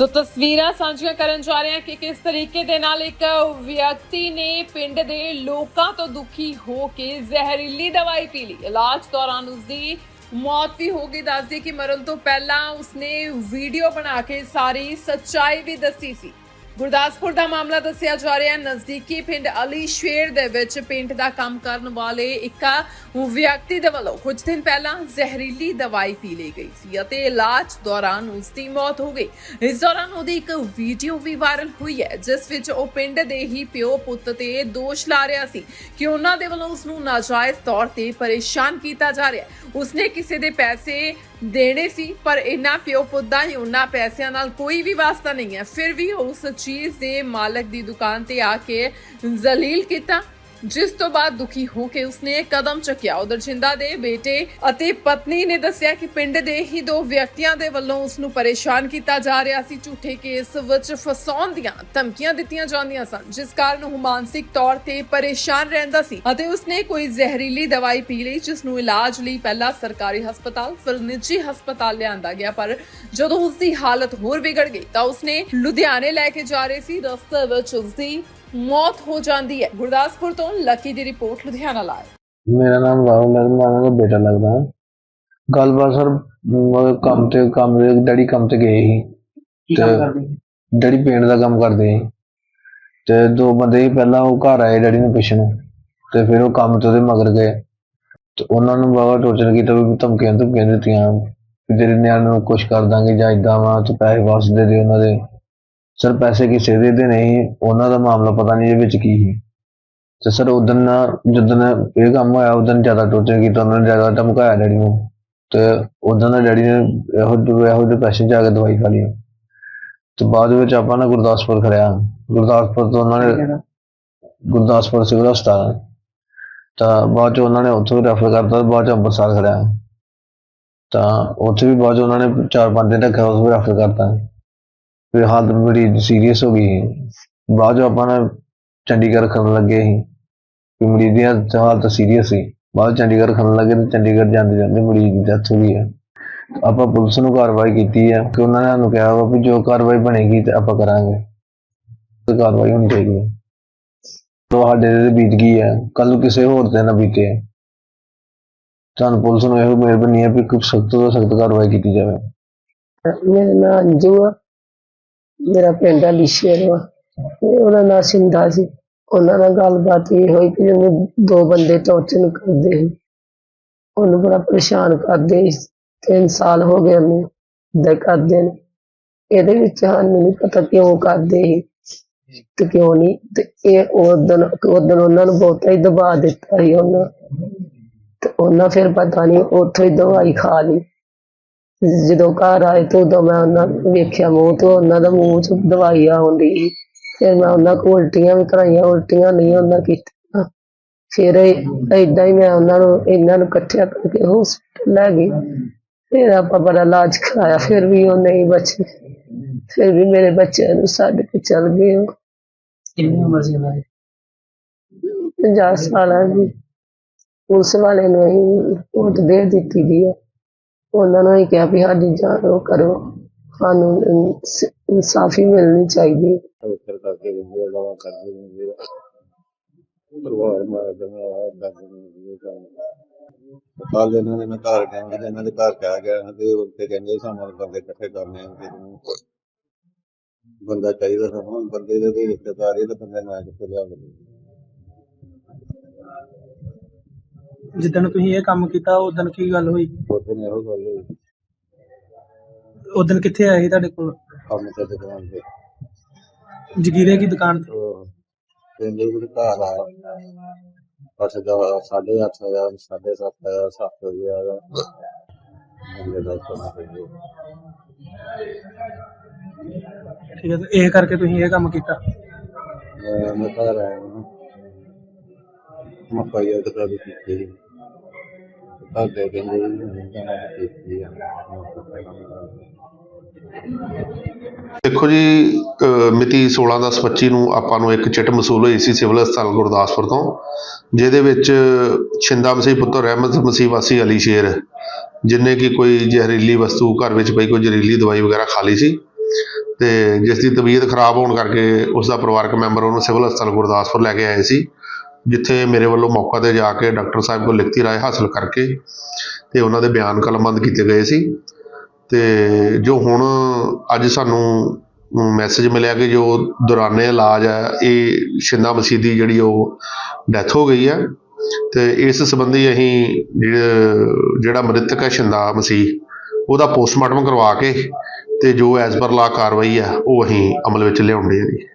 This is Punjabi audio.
ਸੋ ਤਸਵੀਰਾਂ ਸਾਂਝੀਆਂ ਕਰਨ ਜਾ ਰਹੇ ਹਾਂ ਕਿ ਕਿਸ ਤਰੀਕੇ ਦੇ ਨਾਲ ਇੱਕ ਵਿਅਕਤੀ ਨੇ ਪਿੰਡ ਦੇ ਲੋਕਾਂ ਤੋਂ ਦੁਖੀ ਹੋ ਕੇ ਜ਼ਹਿਰੀਲੀ ਦਵਾਈ ਪੀ ਲਈ। ਇਲਾਜ ਦੌਰਾਨ ਉਸਦੀ ਮੌਤ ਵੀ ਹੋ ਗਈ। ਦੱਸਦੀ ਕਿ ਮਰਨ ਤੋਂ ਪਹਿਲਾਂ ਉਸਨੇ ਵੀਡੀਓ ਬਣਾ ਕੇ ਸਾਰੀ ਸੱਚਾਈ ਵੀ ਦੱਸੀ ਸੀ। ਗੁਰਦਾਸਪੁਰ ਦਾ ਮਾਮਲਾ ਦੱਸਿਆ ਜਾ ਰਿਹਾ ਹੈ। ਨਜ਼ਦੀਕੀ ਪਿੰਡ ਅਲੀ ਸ਼ੇਰ ਦੇ ਵਿੱਚ ਪਿੰਡ ਦਾ ਕੰਮ ਕਰਨ ਵਾਲੇ ਇੱਕ ਵਿਅਕਤੀ ਦੇ ਵੱਲੋਂ ਕੁਝ ਦਿਨ ਪਹਿਲਾਂ ਜ਼ਹਿਰੀਲੀ ਦਵਾਈ ਪੀ ਲਈ ਗਈ ਸੀ ਅਤੇ ਇਲਾਜ ਦੌਰਾਨ ਉਸ ਦੀ ਮੌਤ ਹੋ ਗਈ। ਇਸ ਦੌਰਾਨ ਉਹਦੀ ਇੱਕ ਵੀਡੀਓ ਵੀ ਵਾਇਰਲ ਹੋਈ ਹੈ, ਜਿਸ ਵਿੱਚ ਉਹ ਪਿੰਡ ਦੇ ਹੀ ਪਿਓ ਪੁੱਤ ਤੇ ਦੋਸ਼ ਲਾ ਰਿਹਾ ਸੀ ਕਿ ਉਹਨਾਂ ਦੇ ਵੱਲੋਂ ਉਸ ਨੂੰ ਨਾਜਾਇਜ਼ ਤੌਰ ਤੇ ਪਰੇਸ਼ਾਨ ਕੀਤਾ ਜਾ ਰਿਹਾ ਹੈ। ਉਸਨੇ ਕਿਸੇ ਦੇ ਪੈਸੇ ਦੇਣੇ ਸੀ, ਪਰ ਇਹਨਾਂ ਪਿਓ ਪੁੱਤ ਦਾ ਹੀ ਉਹਨਾਂ ਪੈਸਿਆਂ ਨਾਲ ਕੋਈ ਵੀ ਵਾਸਤਾ ਨਹੀਂ ਹੈ। ਫਿਰ ਵੀ ਉਸ ਚੀਜ਼ ਦੇ ਮਾਲਕ ਦੀ ਦੁਕਾਨ ਤੇ ਆ ਕੇ ਜ਼ਲੀਲ ਕੀਤਾ। ਜਿਸ ਤੋਂ ਬਾਅਦ ਦੁਖੀ ਹੋ ਕੇ ਉਸਨੇ ਕਦਮ ਚੁੱਕਿਆ। ਉਧਰ ਜਿੰਦਾ ਦੇ ਬੇਟੇ ਅਤੇ ਪਤਨੀ ਨੇ ਦੱਸਿਆ ਕਿ ਪਿੰਡ ਦੇ ਹੀ ਦੋ ਵਿਅਕਤੀਆਂ ਦੇ ਵੱਲੋਂ ਉਸ ਨੂੰ ਪਰੇਸ਼ਾਨ ਕੀਤਾ ਜਾ ਰਿਹਾ ਸੀ। ਝੂਠੇ ਕੇਸ ਵਿੱਚ ਫਸਾਉਣ ਦੀਆਂ ਧਮਕੀਆਂ ਦਿੱਤੀਆਂ ਜਾਂਦੀਆਂ ਸਨ, ਜਿਸ ਕਾਰਨ ਉਹ ਮਾਨਸਿਕ ਤੌਰ ਤੇ ਪਰੇਸ਼ਾਨ ਰਹਿੰਦਾ ਸੀ ਅਤੇ ਉਸਨੇ ਕੋਈ ਜ਼ਹਿਰੀਲੀ ਦਵਾਈ ਪੀ ਲਈ, ਜਿਸ ਨੂੰ ਇਲਾਜ ਲਈ ਪਹਿਲਾਂ ਸਰਕਾਰੀ ਹਸਪਤਾਲ, ਫਿਰ ਨਿੱਜੀ ਹਸਪਤਾਲ ਲਿਆਂਦਾ ਗਿਆ। ਪਰ ਜਦੋਂ ਉਸ ਦੀ ਹਾਲਤ ਹੋਰ ਵਿਗੜ ਗਈ ਤਾਂ ਉਸਨੇ ਲੁਧਿਆਣੇ ਲੈ ਕੇ ਜਾ ਰਹੇ ਸੀ। ਰਸਤੇ ਵਿੱਚ ਉਸ ਦੀ ਮੌਤ ਹੋ ਜਾਂਦੀ ਹੈ। ਗੁਰਦਾਸਪੁਰ ਤੋਂ ਲੱਕੀ ਦੀ ਰਿਪੋਰਟ ਲੁਧਿਆਣਾ ਲਾਇਆ ਮੇਰਾ ਨਾਮ ਰਾਹੁਲ ਹੈ ਮੈਂ ਉਹਨਾਂ ਦਾ ਬੇਟਾ ਲੱਗਦਾ ਹਾਂ। ਗੱਲਬਾਤ ਸਰ ਮ- ਕੰਮ ਤੇ ਕੰਮ ਦੇ ਡੈਡੀ ਕੰਮ ਤੇ ਗਏ ਸੀ। ਕੀ ਕੰਮ ਕਰਦੇ ਸੀ? ਡੈਡੀ ਪੇਂਟ ਦਾ ਕੰਮ ਕਰਦੇ ਸੀ। ਤੇ ਦੋ ਬੰਦੇ ਸੀ ਪਹਿਲਾਂ ਉਹ ਘਰ ਆਏ ਡੈਡੀ ਨੂੰ ਪੁੱਛਣ। ਤੇ ਫਿਰ ਉਹ ਕੰਮ ਤੇ ਉਹਦੇ ਮਗਰ ਗਏ। ਤੇ ਉਹਨਾਂ ਨੂੰ ਬਾਬਾ ਟੋਚਰ ਕੀਤਾ ਵੀ ਧਮਕੀਆਂ ਧਮਕੀਆਂ ਦਿੱਤੀਆਂ। ਵੀ ਤੇਰੇ ਨਿਆਣੇ ਨੂੰ ਕੁਛ ਕਰ ਦਾਂਗੇ ਜਾਂ ਇਦਾਂ ਵਾ ਤੇ ਪੈਸੇ ਵਾਪਸ ਦੇ ਦੇ ਉਹਨਾਂ ਦੇ। ਸਰ ਪੈਸੇ ਕਿਸੇ ਦੇ ਦੇ ਨਹੀਂ ਉਹਨਾਂ ਦਾ ਮਾਮਲਾ ਪਤਾ ਨਹੀਂ ਇਹਦੇ ਵਿੱਚ ਕੀ ਸੀ। ਤੇ ਸਰ ਉਦੋਂ ਜਦੋਂ ਇਹ ਕੰਮ ਹੋਇਆ ਉਦੋਂ ਜ਼ਿਆਦਾ ਟੋਚਰ ਕੀਤਾ ਉਹਨਾਂ ਨੇ ਜ਼ਿਆਦਾ ਧਮਕਾਇਆ ਡੈਡੀ ਨੂੰ। ਤੇ ਉਦੋਂ ਦਾ ਡੈਡੀ ਨੇ ਇਹੋ ਜਿਹੇ ਇਹੋ ਜਿਹੇ ਪੈਸੇ ਜਾ ਕੇ ਦਵਾਈ ਖਾ ਲਈ ਤੇ ਬਾਅਦ ਵਿੱਚ ਆਪਾਂ ਨਾ ਗੁਰਦਾਸਪੁਰ ਖੜਿਆ। ਗੁਰਦਾਸਪੁਰ ਤੋਂ ਉਹਨਾਂ ਨੇ? ਗੁਰਦਾਸਪੁਰ ਸਿਵਲ ਹਸਪਤਾਲ ਤਾਂ ਬਾਅਦ ਚ ਉਹਨਾਂ ਨੇ ਉੱਥੋਂ ਰੈਫਰ ਕਰਤਾ ਬਾਅਦ ਚ ਅੰਮ੍ਰਿਤਸਰ ਖੜਿਆ। ਤਾਂ ਉੱਥੇ ਵੀ ਬਾਅਦ ਉਹਨਾਂ ਨੇ ਚਾਰ ਪੰਜ ਦਿਨ ਰੱਖਿਆ ਉਸ ਵੀ ਰੈਫਰ ਕਰਤਾ। ਫਿਰ ਹਾਲਤ ਬੜੀ ਸੀਰੀਅਸ ਹੋ ਗਈ ਬਾਅਦ ਚ ਆਪਾਂ ਨਾ ਚੰਡੀਗੜ੍ਹ ਖੜਨ ਲੱਗੇ ਸੀ। ਕਿ ਮਰੀਜ਼ ਦੀ ਹਾਲਤ ਸੀਰੀਅਸ ਸੀ। ਬਾਅਦ ਚੰਡੀਗੜ੍ਹ ਖੜਨ ਲੱਗੇ ਤੇ ਚੰਡੀਗੜ੍ਹ ਜਾਂਦੇ ਜਾਂਦੇ ਮਰੀਜ਼ ਦੀ ਡੈਥ ਹੋ ਗਈ ਹੈ ਆਪਾਂ ਪੁਲਿਸ ਨੂੰ ਕਾਰਵਾਈ ਕੀਤੀ ਹੈ ਕਿ ਉਹਨਾਂ ਨੇ ਸਾਨੂੰ ਕਿਹਾ ਵਾ ਵੀ ਜੋ ਕਾਰਵਾਈ ਬਣੇਗੀ ਤੇ ਆਪਾਂ ਕਰਾਂਗੇ। ਤੇ ਕਾਰਵਾਈ ਹੋਣੀ ਚਾਹੀਦੀ ਹੈ ਤੁਹਾਡੇ ਤੇ ਬੀਤ ਗਈ ਹੈ ਕੱਲ ਨੂੰ ਕਿਸੇ ਹੋਰ ਤੇ ਨਾ ਬੀਤੇ। ਤੁਹਾਨੂੰ ਪੁਲਿਸ ਨੂੰ ਇਹੋ ਮਿਹਰਬਾਨੀ ਹੈ ਵੀ ਕੋਈ ਸਖਤ ਤੋਂ ਸਖਤ ਕਾਰਵਾਈ ਕੀਤੀ ਜਾਵੇ। ਮੇਰਾ ਨਾਂ ਅੰਜੂ ਆ। ਮੇਰਾ ਪਿੰਡ ਆ ਲਿਸ਼ੇਰਵਾ ਤੇ ਉਹਦਾ ਨਾਂ ਸਿੰਧਾ ਸੀ। ਉਹਨਾਂ ਨਾਲ ਗੱਲਬਾਤ ਇਹ ਹੋਈ ਕਿ ਉਹਨੂੰ ਦੋ ਬੰਦੇ ਟੌਰਚਰ ਕਰਦੇ ਸੀ, ਉਹਨੂੰ ਬੜਾ ਪਰੇਸ਼ਾਨ ਕਰਦੇ ਸੀ। ਤਿੰਨ ਸਾਲ ਹੋ ਗਏ ਉਹਨੂੰ ਦੇ ਕਰਦੇ ਨੇ। ਇਹਦੇ ਵਿੱਚ ਸਾਨੂੰ ਨਹੀਂ ਪਤਾ ਕਿਉਂ ਕਰਦੇ ਸੀ ਤੇ ਕਿਉਂ ਨਹੀਂ ਤੇ ਇਹ ਉਦਣ ਉਦਣ ਉਹਨਾਂ ਨੂੰ ਬਹੁਤਾ ਹੀ ਦਬਾ ਦਿੱਤਾ ਸੀ ਉਹਨਾਂ। ਤੇ ਉਹਨਾਂ ਫਿਰ ਪਤਾ ਨਹੀਂ ਉੱਥੋਂ ਹੀ ਦਵਾਈ ਖਾ ਲਈ। ਜਦੋਂ ਘਰ ਆਏ ਤਾਂ ਉਦੋਂ ਮੈਂ ਉਹਨਾਂ ਨੂੰ ਵੇਖਿਆ ਮੂੰਹ ਤੋਂ ਉਹਨਾਂ ਦਾ ਮੂੰਹ ਚ ਦਵਾਈ ਆਉਂਦੀ ਸੀ। ਫਿਰ ਮੈਂ ਉਹਨਾਂ ਕੋਲ ਉਲਟੀਆਂ ਵੀ ਕਰਾਈਆਂ ਉਲਟੀਆਂ ਨਹੀਂ ਉਹਨਾਂ ਕੀਤੀਆਂ। ਫਿਰ ਏਦਾਂ ਹੀ ਮੈਂ ਉਹਨਾਂ ਨੂੰ ਇਹਨਾਂ ਨੂੰ ਇਕੱਠਿਆਂ ਕਰਕੇ ਹਸਪੀਟਲ ਲੈ ਗਈ। ਫਿਰ ਆਪਾਂ ਬੜਾ ਇਲਾਜ ਕਰਾਇਆ ਫਿਰ ਵੀ ਉਹ ਨਹੀਂ ਬਚੇ। ਫਿਰ ਵੀ ਮੇਰੇ ਬੱਚਿਆਂ ਨੂੰ ਛੱਡ ਕੇ ਚਲ ਗਏ ਉਹ। ਕਿੰਨੀ ਉਮਰ ਸੀ ਉਹਨਾਂ ਦੀ? 50 ਸਾਲਾਂ ਦੀ। ਪੁਲਿਸ ਵਾਲੇ ਨੂੰ ਹੀ ਰਿਪੋਰਟ ਦੇ ਦਿੱਤੀ ਦੀ ਹੈ ਉਹਨਾਂ ਨੂੰ ਹੀ ਕਿਹਾ ਵੀ ਸਾਡੀ ਜਾਂਚ ਉਹ ਕਰੋ। ਸਾਨੂੰ ਇਨਸ- ਇਨਸਾਫੀ ਮਿਲਣੀ ਚਾਹੀਦੀ। ਹੈ ਕਰਕੇ ਦਿੰਦੇ ਆ ਕਰਦੇ ਦਿੰਦੇ ਪਰਿਵਾਰ ਮਾਰ ਦਿੰਦਾ ਆ ਦੱਸ ਦਿੰਦੇ ਕੱਲ ਇਹਨਾਂ ਨੇ ਮੈਂ ਘਰ ਗਿਆ, ਮੈਂ ਇਹਨਾਂ ਦੇ ਘਰ ਕਹਿ ਗਿਆ, ਤੇ ਉੱਥੇ ਕਹਿੰਦੇ ਸਾਨੂੰ ਬੰਦੇ ਇਕੱਠੇ ਕਰਨੇ ਆ, ਤੇ ਨੂੰ ਬੰਦਾ ਚਾਹੀਦਾ ਸਾਨੂੰ, ਬੰਦੇ ਦੇ ਤੇ ਰਿਸ਼ਤੇਦਾਰ ਇਹ ਤਾਂ ਬੰਦੇ ਨਾਲ ਕਿੱਥੇ ਲਿਆ ਕੇ ਜਿੱਦਣ ਤੁਸੀਂ ਇਹ ਕੰਮ ਕੀਤਾ ਉਦੋਂ ਕੀ ਗੱਲ ਹੋਈ? ਉਹਦੇ ਨੇ ਇਹੋ ਗੱਲ ਹੋਈ। ਉਦੋਂ ਕਿੱਥੇ ਆਏ ਸੀ ਤੁਹਾਡੇ ਕੋਲ? ਕੰਮ ਤੇ ਦੁਕਾਨ ਤੇ। ਜਗੀਰੇ ਦੀ ਦੁਕਾਨ ਤੇ? ਉਹ ਕਹਿੰਦੇ ਵੀ ਘਰ ਆ ਬਸ ਦਾ ਸਾਢੇ ਅੱਠ ਹਜ਼ਾਰ ਸਾਢੇ ਸੱਤ ਹਜ਼ਾਰ ਸੱਤ ਹਜ਼ਾਰ ਬੰਦੇ ਦਾ ਕੰਮ ਕਰੀਏ ਠੀਕ ਹੈ ਤੇ ਇਹ ਕਰਕੇ ਤੁਸੀਂ ਇਹ ਕੰਮ ਕੀਤਾ? ਮੈਂ ਮੈਂ ਘਰ ਆਇਆ। ਹਾਂ ਮੈਂ ਪਾਇਆ ਤਾਂ ਵੀ ਕੀਤੀ ਸੀ ਦੇ ਕਹਿੰਦੇ ਵੀ ਨਹੀਂ ਜਾਣਾ ਕੀਤੀ ਆ। ਦੇਖੋ ਜੀ ਮਿਤੀ 16/10/25 ਨੂੰ ਆਪਾਂ ਨੂੰ ਇੱਕ ਚਿੱਟ ਮਸੂਲ ਹੋਈ ਸੀ ਸਿਵਲ ਹਸਪਤਾਲ ਗੁਰਦਾਸਪੁਰ ਤੋਂ, ਜਿਹਦੇ ਵਿੱਚ ਛਿੰਦਾ ਮਸੀਹ ਪੁੱਤਰ ਰਹਿਮਤ ਮਸੀਹ ਵਾਸੀ ਅਲੀ ਸ਼ੇਰ, ਜਿਨੇ ਕਿ ਕੋਈ ਜ਼ਹਿਰੀਲੀ ਵਸਤੂ ਘਰ ਵਿੱਚ ਪਈ ਕੋਈ ਜ਼ਹਿਰੀਲੀ ਦਵਾਈ ਵਗੈਰਾ ਖਾ ਲਈ ਸੀ ਤੇ ਜਿਸ ਦੀ ਤਬੀਅਤ ਖਰਾਬ ਹੋਣ ਕਰਕੇ ਉਸ ਦਾ ਪਰਿਵਾਰਕ ਮੈਂਬਰ ਉਹਨੂੰ ਸਿਵਲ ਹਸਪਤਾਲ ਗੁਰਦਾਸਪੁਰ ਲੈ ਕੇ ਆਏ ਸੀ। ਜਿੱਥੇ ਮੇਰੇ ਵੱਲੋਂ ਮੌਕਾ ਤੇ ਜਾ ਕੇ ਡਾਕਟਰ ਸਾਹਿਬ ਕੋਲ ਲਿਖਤੀ ਰਾਏ ਹਾਸਲ ਕਰਕੇ ਤੇ ਉਹਨਾਂ ਦੇ ਬਿਆਨ ਕਲਮਬੰਦ ਕੀਤੇ ਗਏ ਸੀ। ਤੇ ਜੋ ਹੁਣ ਅੱਜ ਸਾਨੂੰ ਮੈਸੇਜ ਮਿਲਿਆ ਕਿ ਜੋ ਦੌਰਾਨੇ ਇਲਾਜ ਹੈ ਇਹ ਸ਼ਿੰਦਾ ਮਸੀਹ ਦੀ ਜਿਹੜੀ ਉਹ ਡੈਥ ਹੋ ਗਈ ਹੈ ਤੇ ਇਸ ਸੰਬੰਧੀ ਅਸੀਂ ਜਿਹੜਾ ਜਿਹੜਾ ਮ੍ਰਿਤਕ ਹੈ ਸ਼ਿੰਦਾ ਮਸੀਹ, ਉਹਦਾ ਪੋਸਟਮਾਰਟਮ ਕਰਵਾ ਕੇ ਤੇ ਜੋ ਐਸ ਪਰ ਲਾ ਕਾਰਵਾਈ ਹੈ ਉਹ ਅਸੀਂ ਅਮਲ ਵਿੱਚ ਲਿਆਉਂਦੇ ਹਾਂ ਜੀ।